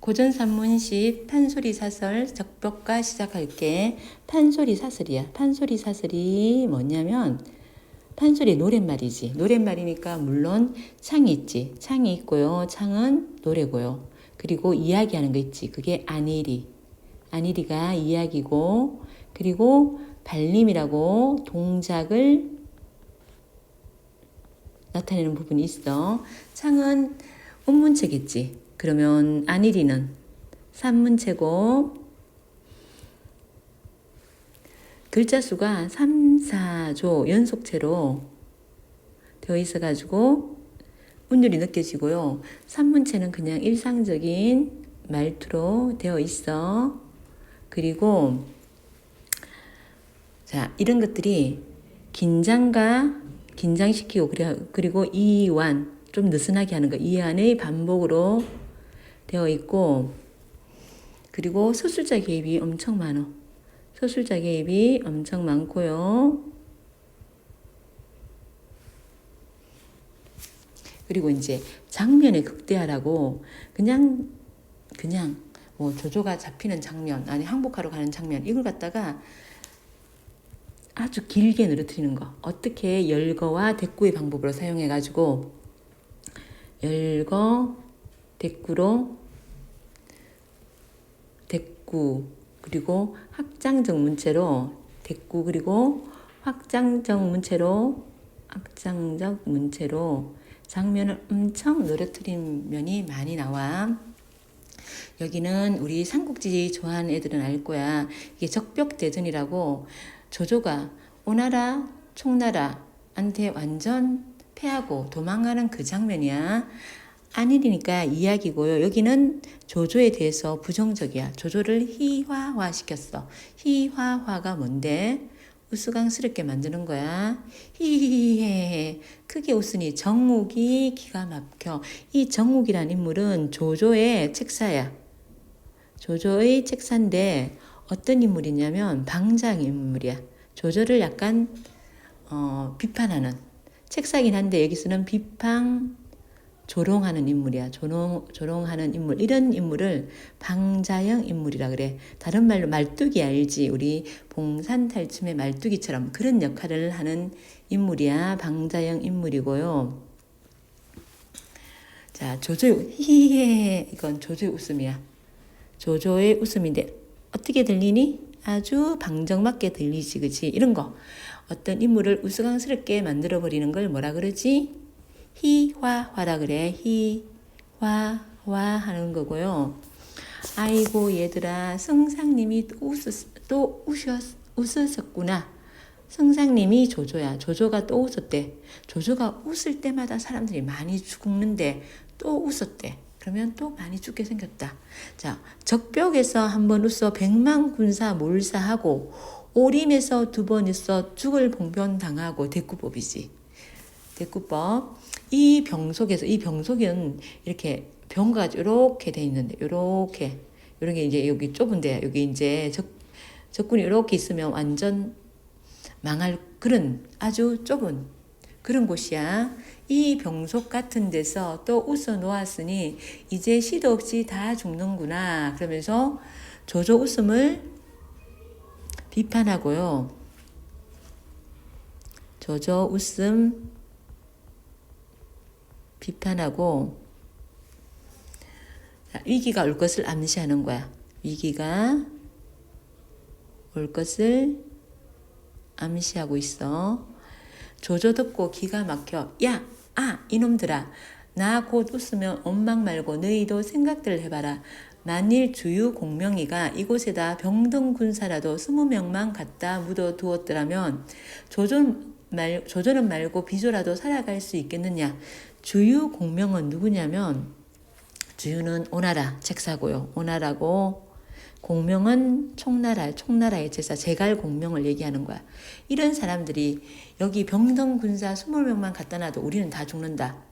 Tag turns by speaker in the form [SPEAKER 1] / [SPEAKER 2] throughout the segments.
[SPEAKER 1] 고전 산문식 판소리 사설 적벽과 시작할게. 판소리 사설이야. 판소리 사설이 뭐냐면 판소리 노랫말이지. 노랫말이니까 물론 창이 있지. 창이 있고요. 창은 노래고요. 그리고 이야기하는 거 있지. 그게 안일이. 안일이가 이야기고 그리고 발림이라고 동작을 나타내는 부분이 있어. 창은 운문체겠지. 그러면 안일이는 산문체고 글자 수가 3, 4조 연속체로 되어 있어 가지고 운율이 느껴지고요. 산문체는 그냥 일상적인 말투로 되어 있어. 그리고 자, 이런 것들이 긴장과 긴장시키고 그리고 이완 좀 느슨하게 하는 거 이완의 반복으로 되어 있고 그리고 서술자 개입이 엄청 많어. 서술자 개입이 엄청 많고요. 그리고 이제 장면의 극대화라고 그냥 그냥 뭐 조조가 잡히는 장면 아니 항복하러 가는 장면 이걸 갖다가 아주 길게 늘어뜨리는 거 어떻게 열거와 대꾸의 방법으로 사용해 가지고 열거 대꾸로 대꾸 그리고 확장적 문체로 대꾸 그리고 확장적 문체로 확장적 문체로 장면을 엄청 늘어뜨린 면이 많이 나와. 여기는 우리 삼국지 좋아하는 애들은 알 거야. 이게 적벽대전이라고 조조가 오나라 총나라한테 완전 패하고 도망가는 그 장면이야. 안일이니까 이야기고요. 여기는 조조에 대해서 부정적이야. 조조를 희화화 시켰어. 희화화가 뭔데? 우스꽝스럽게 만드는 거야. 히히히헤. 크게 웃으니 정욱이 기가 막혀. 이 정욱이란 인물은 조조의 책사야. 조조의 책사인데 어떤 인물이냐면 방장 인물이야. 조조를 약간 어, 비판하는 책사긴 한데 여기서는 비판 조롱하는 인물이야. 조롱 조롱하는 인물 이런 인물을 방자형 인물이라 그래. 다른 말로 말뚝이 알지. 우리 봉산탈춤의 말뚝이처럼 그런 역할을 하는 인물이야. 방자형 인물이고요. 자, 조조의 히히헤 이건 조조의 웃음이야. 조조의 웃음인데 어떻게 들리니? 아주 방정맞게 들리지, 그치? 이런 거. 어떤 인물을 우스꽝스럽게 만들어 버리는 걸 뭐라 그러지? 희화화라 그래. 희화화 하는 거고요. 아이고 얘들아 성상님이 또, 웃었, 또 웃으셨구나. 성상님이 조조야. 조조가 또 웃었대. 조조가 웃을 때마다 사람들이 많이 죽는데 또 웃었대. 그러면 또 많이 죽게 생겼다. 자, 적벽에서 한 번 웃어 백만 군사 몰사하고 오림에서 두 번 있어 죽을 봉변 당하고 대꾸법이지. 대꾸법. 이 병속에서 이 병속은 이렇게 병가 이렇게 돼 있는데 이렇게 이런 게 이제 여기 좁은데 여기 이제 적 적군이 이렇게 있으면 완전 망할 그런 아주 좁은 그런 곳이야. 이 병속 같은 데서 또 웃어 놓았으니 이제 시도 없이 다 죽는구나. 그러면서 조조 웃음을 비판하고요. 조조 웃음 비판하고 자, 위기가 올 것을 암시하는 거야. 위기가 올 것을 암시하고 있어. 조조 듣고 기가 막혀. 야, 아, 이놈들아. 나 곧 웃으면 원망 말고 너희도 생각들 해봐라. 만일 주유 공명이가 이곳에다 병등 군사라도 스무 명만 갖다 묻어 두었더라면 조전 말, 조조는 말고 비조라도 살아갈 수 있겠느냐. 주유 공명은 누구냐면 주유는 오나라 책사고요. 오나라고 공명은 총나라, 총나라의 제사, 제갈 공명을 얘기하는 거야. 이런 사람들이 여기 병등 군사 20명만 갖다 놔도 우리는 다 죽는다.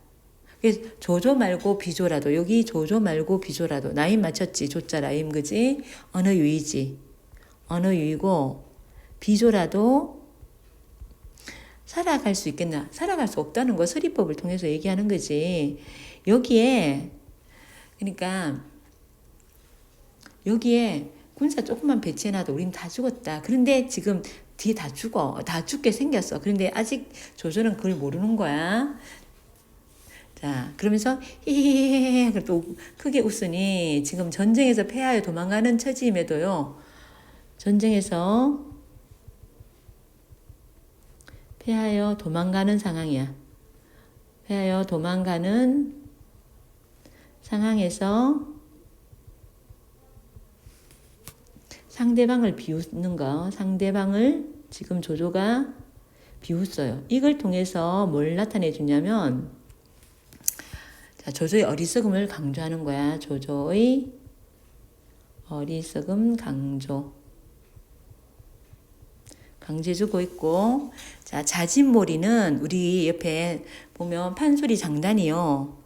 [SPEAKER 1] 그래서 조조 말고 비조라도 여기 조조 말고 비조라도 나임 맞췄지 조자 라임 그지 어느 유이지 어느 유이고 비조라도 살아갈 수 있겠나 살아갈 수 없다는 거 서리법을 통해서 얘기하는 거지 여기에 그러니까 여기에 군사 조금만 배치해놔도 우린 다 죽었다. 그런데 지금 뒤에 다 죽어. 다 죽게 생겼어. 그런데 아직 조조는 그걸 모르는 거야. 자, 그러면서 히히히히 또 크게 웃으니 지금 전쟁에서 패하여 도망가는 처지임에도요. 전쟁에서 패하여 도망가는 상황이야. 패하여 도망가는 상황에서 상대방을 비웃는 거, 상대방을 지금 조조가 비웃어요. 이걸 통해서 뭘 나타내 주냐면, 자, 조조의 어리석음을 강조하는 거야. 조조의 어리석음 강조. 강제 주고 있고, 자, 자진몰이는 우리 옆에 보면 판소리 장단이요.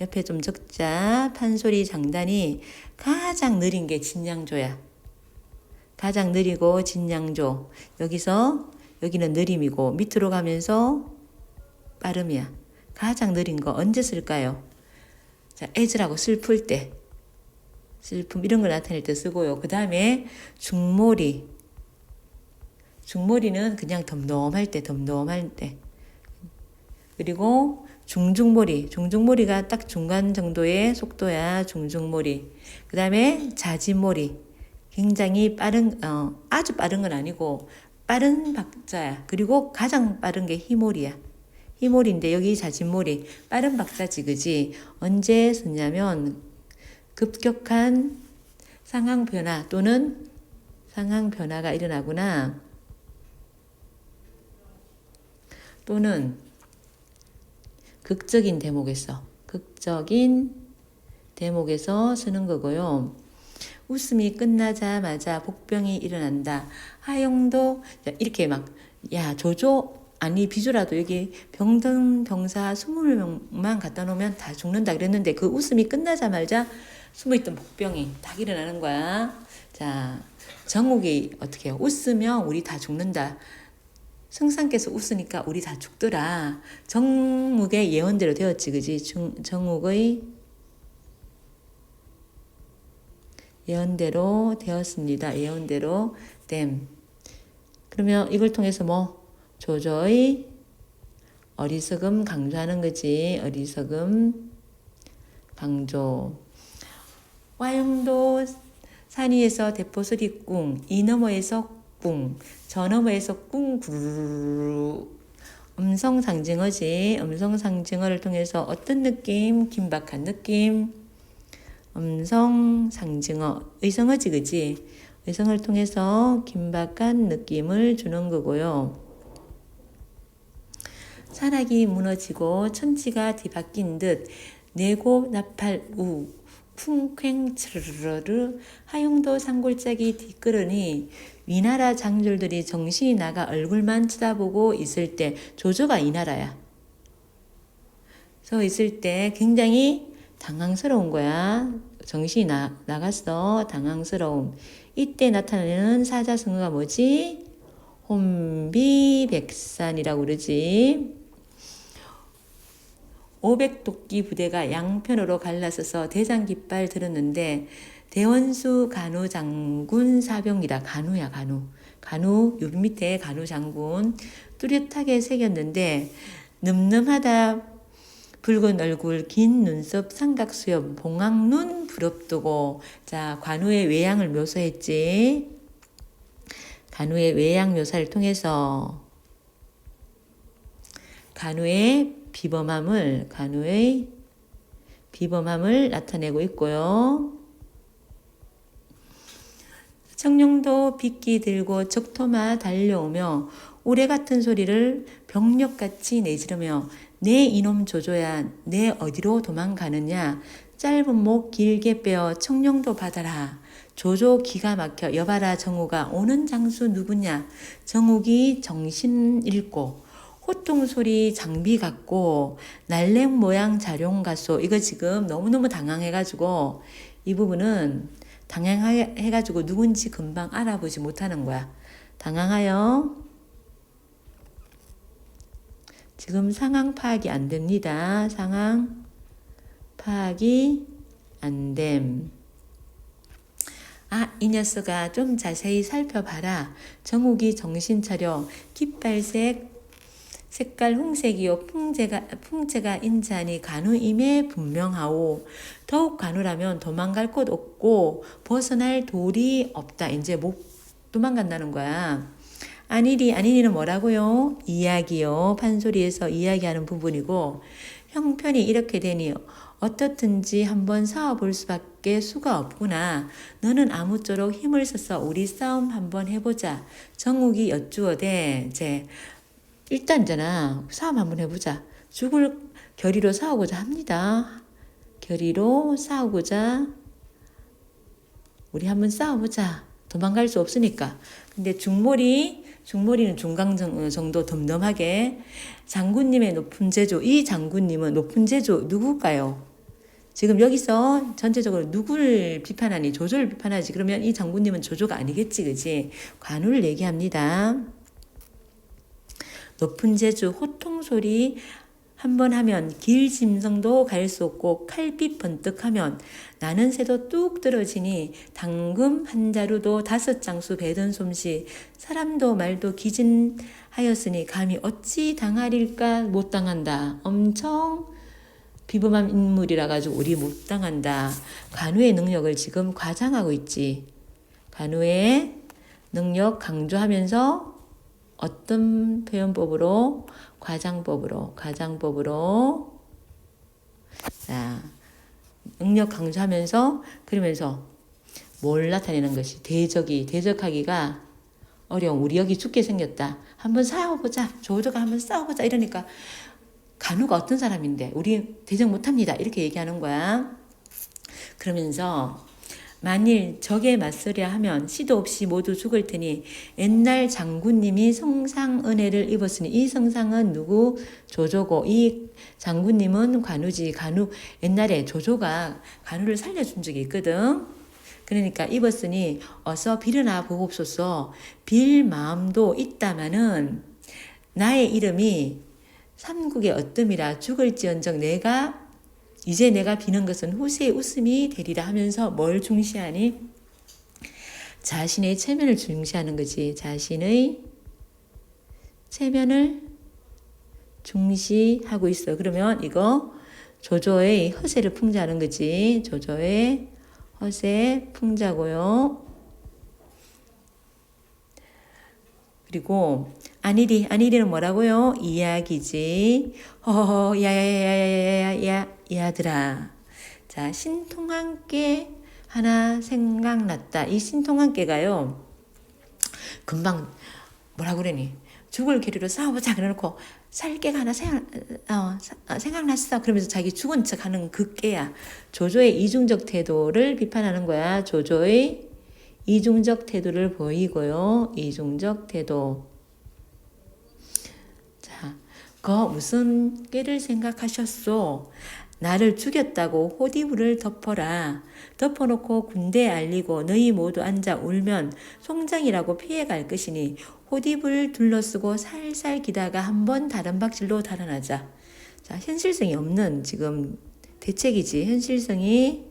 [SPEAKER 1] 옆에 좀 적자. 판소리 장단이 가장 느린 게 진양조야. 가장 느리고 진양조. 여기서 여기는 느림이고 밑으로 가면서 빠름이야. 가장 느린 거 언제 쓸까요? 자, 애즈라고 슬플 때. 슬픔 이런 걸 나타낼 때 쓰고요. 그 다음에 중몰이. 중몰이는 그냥 덤덤할 때, 덤덤할 때. 그리고 중중몰이. 중중몰이가 딱 중간 정도의 속도야. 중중몰이. 그 다음에 자진몰이. 굉장히 빠른, 어, 아주 빠른 건 아니고 빠른 박자야. 그리고 가장 빠른 게 희몰이야. 희몰인데 여기 자진몰이 빠른 박자 지 그지? 언제 쓰냐면 급격한 상황 변화 또는 상황 변화가 일어나구나. 또는 극적인 대목에서 극적인 대목에서 쓰는 거고요. 웃음이 끝나자마자 복병이 일어난다. 하용도 이렇게 막 야 조조 아니 비주라도 여기 병든 병사 20명만 갖다 놓으면 다 죽는다 그랬는데 그 웃음이 끝나자마자 숨어있던 복병이 딱 일어나는 거야. 자 정욱이 어떻게? 웃으면 우리 다 죽는다. 승상께서 웃으니까 우리 다 죽더라. 정욱의 예언대로 되었지, 그지? 정욱의 예언대로 되었습니다. 예언대로 됨. 그러면 이걸 통해서 뭐 조조의 어리석음 강조하는 거지. 어리석음 강조. 와용도 산 위에서 대포소리 꿍, 이 너머에서 꿍, 저 너머에서 꿍 구르르 음성 상징어지. 음성 상징어를 통해서 어떤 느낌? 긴박한 느낌. 음성 상징어, 의성어지 그지? 의성을 통해서 긴박한 느낌을 주는 거고요. 산악이 무너지고 천지가 뒤바뀐 듯 내고 나팔 우 쿵쾅 츠르르르 하용도 산골짜기 뒷걸으니 위나라 장졸들이 정신이 나가 얼굴만 쳐다보고 있을 때 조조가 이 나라야. 서 있을 때 굉장히 당황스러운 거야. 정신이 나, 나갔어. 당황스러움. 이때 나타나는 사자성어가 뭐지? 혼비백산이라고 그러지. 오백도끼 부대가 양편으로 갈라서서 대장 깃발 들었는데 대원수 간우 장군 사병이다. 간우야 간우. 간우 요 밑에 간우 장군 뚜렷하게 새겼는데 늠름하다 붉은 얼굴, 긴 눈썹, 삼각수염, 봉황눈 부럽두고 자 관우의 외양을 묘사했지. 간우의 외양 묘사를 통해서 간우의 비범함을 간우의 비범함을 나타내고 있고요. 청룡도 빗기 들고 적토마 달려오며 오래 같은 소리를 병력같이 내지르며 내 이놈 조조야 내 어디로 도망가느냐? 짧은 목 길게 빼어 청룡도 받아라. 조조 기가 막혀 여봐라 정우가 오는 장수 누구냐? 정욱이 정신 잃고 호통 소리 장비 같고 날랭 모양 자룡 가소. 이거 지금 너무너무 당황해가지고 이 부분은 당황해가지고 누군지 금방 알아보지 못하는 거야 당황하여 지금 상황 파악이 안 됩니다. 상황 파악이 안 됨. 아, 이 녀석아 좀 자세히 살펴봐라. 정욱이 정신 차려. 깃발색 색깔 홍색이요. 풍제가 풍제가 인자니 간우임에 분명하오. 더욱 간우라면 도망갈 곳 없고 벗어날 돌이 없다. 이제 못 도망간다는 거야. 아니리 아니리는 뭐라고요? 이야기요. 판소리에서 이야기하는 부분이고 형편이 이렇게 되니 어떻든지 한번 싸워볼 수밖에 수가 없구나. 너는 아무쪼록 힘을 써서 우리 싸움 한번 해보자. 정욱이 여쭈어대 이제 일단 있잖아 싸움 한번 해보자. 죽을 결의로 싸우고자 합니다. 결의로 싸우고자 우리 한번 싸워보자. 도망갈 수 없으니까. 근데 중몰이 중몰이는 중강 정- 정도 덤덤하게 장군님의 높은 제조 이 장군님은 높은 제조 누굴까요? 지금 여기서 전체적으로 누구를 비판하니 조조를 비판하지 그러면 이 장군님은 조조가 아니겠지 그지 관우를 얘기합니다. 높은 제주 호통 소리 한 번 하면 길 짐승도 갈 수 없고 칼빛 번뜩하면 나는 새도 뚝 떨어지니 당금 한 자루도 다섯 장수 배던 솜씨 사람도 말도 기진하였으니 감히 어찌 당하릴까? 못 당한다. 엄청 비범한 인물이라 가지고 우리 못 당한다. 간우의 능력을 지금 과장하고 있지. 간우의 능력 강조하면서 어떤 표현법으로? 과장법으로. 과장법으로. 자 능력 강조하면서 그러면서 뭘 나타내는 것이 대적이 대적하기가 어려운. 우리 여기 죽게 생겼다. 한번 싸워보자. 조조가 한번 싸워보자. 이러니까 간우가 어떤 사람인데 우리 대적 못합니다. 이렇게 얘기하는 거야. 그러면서 만일 적에 맞서려 하면 시도 없이 모두 죽을 테니 옛날 장군님이 성상 은혜를 입었으니 이 성상은 누구? 조조고. 이 장군님은 관우지. 관우. 옛날에 조조가 관우를 살려준 적이 있거든. 그러니까 입었으니 어서 빌어나 보옵소서. 빌 마음도 있다마는 나의 이름이 삼국의 어뜸이라 죽을지언정 내가 이제 내가 비는 것은 후세의 웃음이 되리라 하면서 뭘 중시하니? 자신의 체면을 중시하는 거지. 자신의 체면을 중시하고 있어. 그러면 이거 조조의 허세를 풍자하는 거지. 조조의 허세 풍자고요. 그리고 아니리 아니리는 뭐라고요? 이야기지. 허허 야야야야야야야 야들아. 자 신통한께 하나 생각났다. 이 신통한께가요. 금방 뭐라 그러니 죽을 길이로 싸워보자 그래놓고 살깨가 하나 생각, 어, 사- 어, 생각났어 그러면서 자기 죽은 척하는 그 깨야 조조의 이중적 태도를 비판하는 거야 조조의 이중적 태도를 보이고요 이중적 태도 자, 거 무슨 깨를 생각하셨소? 나를 죽였다고 호디부를 덮어라. 덮어놓고 군대에 알리고 너희 모두 앉아 울면 송장이라고 피해갈 것이니 호디부를 둘러쓰고 살살 기다가 한번 다른 박질로 달아나자. 자, 현실성이 없는 지금 대책이지. 현실성이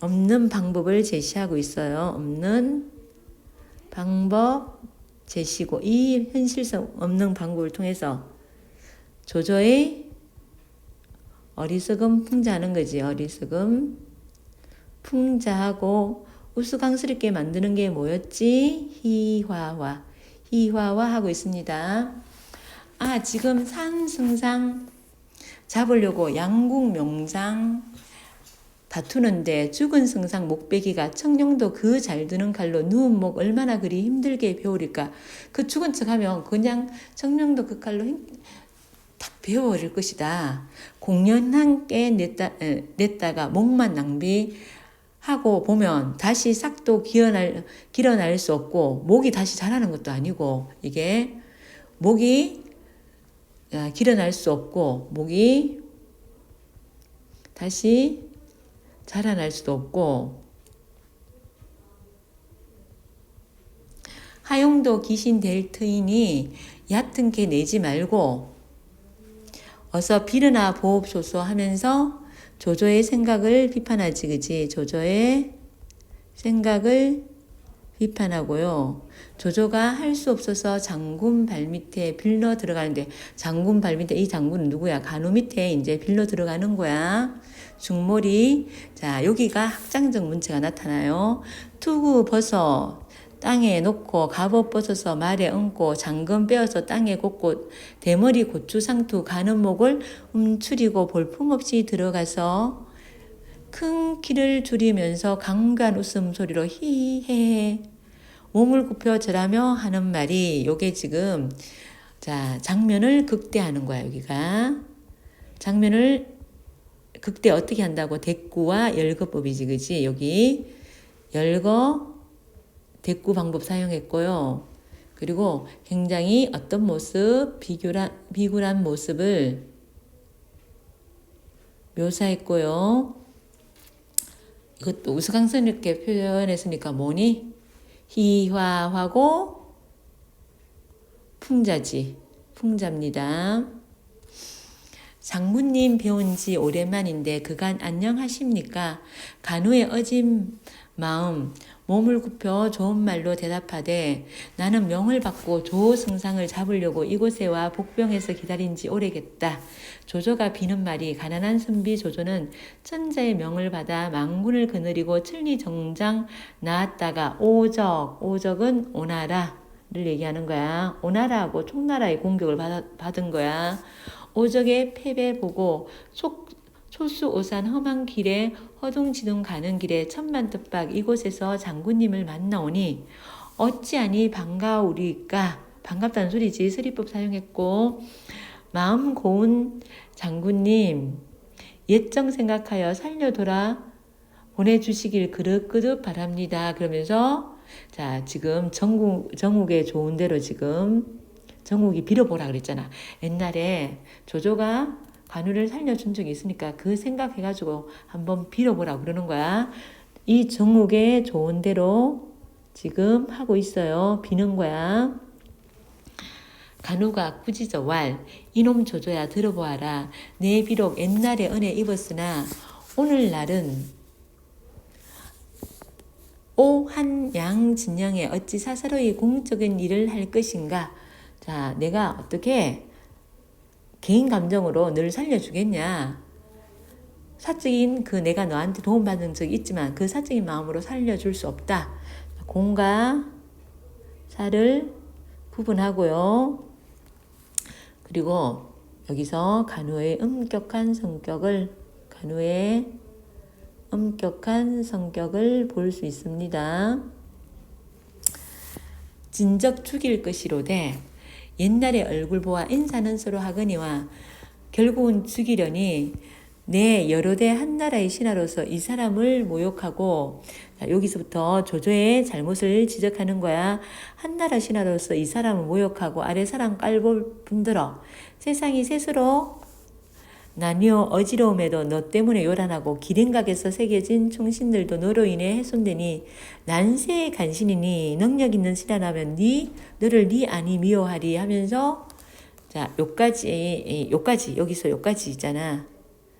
[SPEAKER 1] 없는 방법을 제시하고 있어요. 없는 방법 제시고 이 현실성 없는 방법을 통해서 조조의 어리석음 풍자하는 거지. 어리석음 풍자하고 우스꽝스럽게 만드는 게 뭐였지? 희화화. 희화화 하고 있습니다. 아, 지금 산승상 잡으려고 양국 명장 다투는데 죽은 승상 목베기가 청룡도 그 잘 드는 칼로 누운 목 얼마나 그리 힘들게 배우릴까. 그 죽은 척 하면 그냥 청룡도 그 칼로 힘, 탁 배워버릴 것이다. 공연 함께 냈다, 에, 냈다가 목만 낭비 하고 보면 다시 싹도 기어날, 길어날 수 없고 목이 다시 자라는 것도 아니고 이게 목이 아, 길어날 수 없고 목이 다시 자라날 수도 없고 하용도 귀신 될 터이니 얕은 개 내지 말고 어서 빌으나 보옵소서 하면서 조조의 생각을 비판하지 그지 조조의 생각을 비판하고요. 조조가 할 수 없어서 장군 발 밑에 빌러 들어가는데 장군 발 밑에 이 장군은 누구야? 간우 밑에 이제 빌러 들어가는 거야. 중몰이 자 여기가 확장적 문체가 나타나요. 투구 벗어 땅에 놓고 갑옷 벗어서 말에 얹고 장금 빼어서 땅에 꽂고 대머리 고추 상투 가는 목을 움츠리고 볼품없이 들어가서 큰 키를 줄이면서 강간 웃음소리로 히해 몸을 굽혀 절하며 하는 말이 요게 지금 자 장면을 극대하는 거야 여기가 장면을 극대 어떻게 한다고 대꾸와 열거법이지 그지 여기 열거 대꾸 방법 사용했고요 그리고 굉장히 어떤 모습 비굴한 비굴한 모습을 묘사했고요 이것도 우스꽝스럽게 표현했으니까 뭐니? 희화하고 풍자지. 풍자입니다. 장군님 배운 지 오랜만인데 그간 안녕하십니까? 간우의 어진 마음 몸을 굽혀 좋은 말로 대답하되 나는 명을 받고 조승상을 잡으려고 이곳에 와 복병에서 기다린 지 오래겠다. 조조가 비는 말이 가난한 선비 조조는 천자의 명을 받아 망군을 거느리고 천리 정장 나왔다가 오적 오적은 오나라 를 얘기하는 거야. 오나라하고 총나라의 공격을 받, 받은 거야. 오적의 패배 보고 속 소수오산 험한 길에 허둥지둥 가는 길에 천만 뜻박 이곳에서 장군님을 만나오니 어찌하니 반가우리까 반갑다는 소리지 스리법 사용했고 마음 고운 장군님 옛정 생각하여 살려 돌아 보내주시길 그릇그릇 바랍니다. 그러면서 자 지금 정국 정국의 좋은 대로 지금 정국이 빌어보라 그랬잖아. 옛날에 조조가 간우를 살려준 적이 있으니까 그 생각해가지고 한번 빌어보라 그러는 거야. 이 정욱의 좋은 대로 지금 하고 있어요. 비는 거야. 간우가 꾸짖어 왈 이놈 조조야 들어보아라 내 비록 옛날에 은혜 입었으나 오늘날은 오한양 진영에 어찌 사사로이 공적인 일을 할 것인가 자 내가 어떻게 개인 감정으로 늘 살려주겠냐. 사적인 그 내가 너한테 도움받은 적이 있지만 그 사적인 마음으로 살려줄 수 없다. 공과 사를 구분하고요. 그리고 여기서 간우의 엄격한 성격을 간우의 엄격한 성격을 볼 수 있습니다. 진적 죽일 것이로되 옛날의 얼굴 보아 인사는 서로 하거니와 결국은 죽이려니 내 여러 대 한 나라의 신하로서 이 사람을 모욕하고 여기서부터 조조의 잘못을 지적하는 거야. 한 나라 신하로서 이 사람을 모욕하고 아래 사람 깔볼 분들어 세상이 셋으로 나뉘어 어지러움에도 너 때문에 요란하고 기린각에서 새겨진 총신들도 너로 인해 훼손되니 난세의 간신이니 능력 있는 신하라면 네 너를 네 아니 미워하리 하면서 자 요까지 요까지 여기서 요까지 있잖아.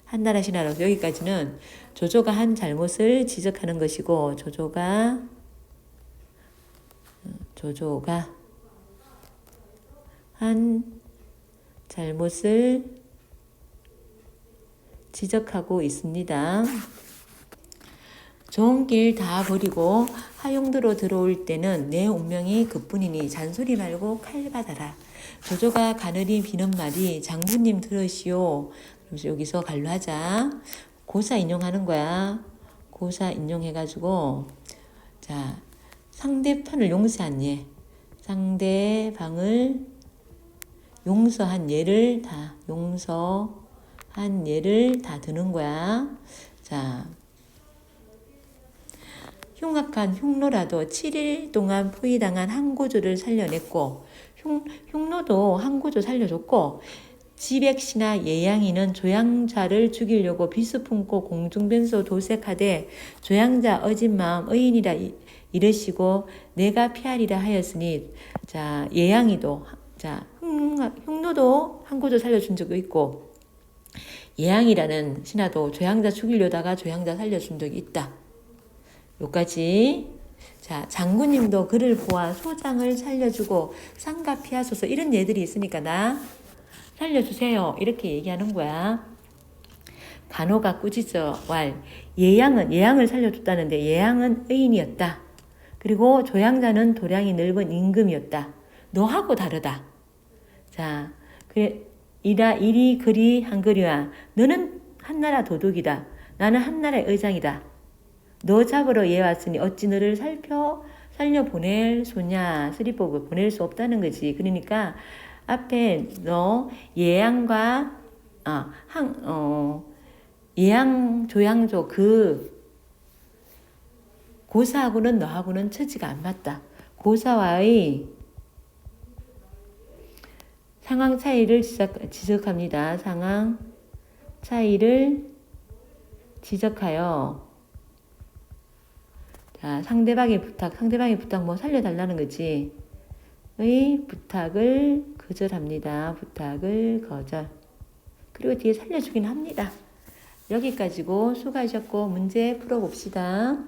[SPEAKER 1] 한나라 신하라서 여기까지는 조조가 한 잘못을 지적하는 것이고 조조가 조조가 한 잘못을 지적하고 있습니다. 좋은 길 다 버리고 하용도로 들어올 때는 내 운명이 그뿐이니 잔소리 말고 칼 받아라. 조조가 가늘이 비는 말이 장군님 들으시오. 그래서 여기서 갈로하자. 고사 인용하는 거야. 고사 인용해가지고 자 상대편을 용서한 예. 상대방을 용서한 예를 다 용서 한 예를 다 드는 거야. 자, 흉악한 흉노라도 7일 동안 포위당한 한고조를 살려냈고 흉, 흉노도 한고조 살려줬고 지백시나 예양이는 조양자를 죽이려고 비수 품고 공중변소 도색하되 조양자 어진 마음 의인이라 이르시고 내가 피하리라 하였으니 자 예양이도 자 흉, 흉노도 한고조 살려준 적이 있고 예양이라는 신하도 조향자 죽이려다가 조향자 살려준 적이 있다. 요까지. 자, 장군님도 그를 보아 소장을 살려주고 상가 피하소서 이런 예들이 있으니까 나 살려주세요. 이렇게 얘기하는 거야. 간호가 꾸짖어 왈 예양은 예양을 살려줬다는데 예양은 의인이었다. 그리고 조양자는 도량이 넓은 임금이었다. 너하고 다르다. 자, 그래 이라 이리 그리 한거리와 너는 한나라 도둑이다. 나는 한나라의 의장이다. 너 잡으러 얘 왔으니 어찌 너를 살펴 살려 보낼 소냐 쓰리법을 보낼 수 없다는 거지. 그러니까 앞에 너 예양과 아, 한, 어, 예양 조양조 그 고사하고는 너하고는 처지가 안 맞다. 고사와의 상황 차이를 지적, 지적 합니다. 상황 차이를 지적하여 자, 상대방의 부탁, 상대방의 부탁 뭐 살려달라는 거지. 의 부탁을 거절합니다. 부탁을 거절. 그리고 뒤에 살려주긴 합니다. 여기까지고 수고하셨고 문제 풀어봅시다.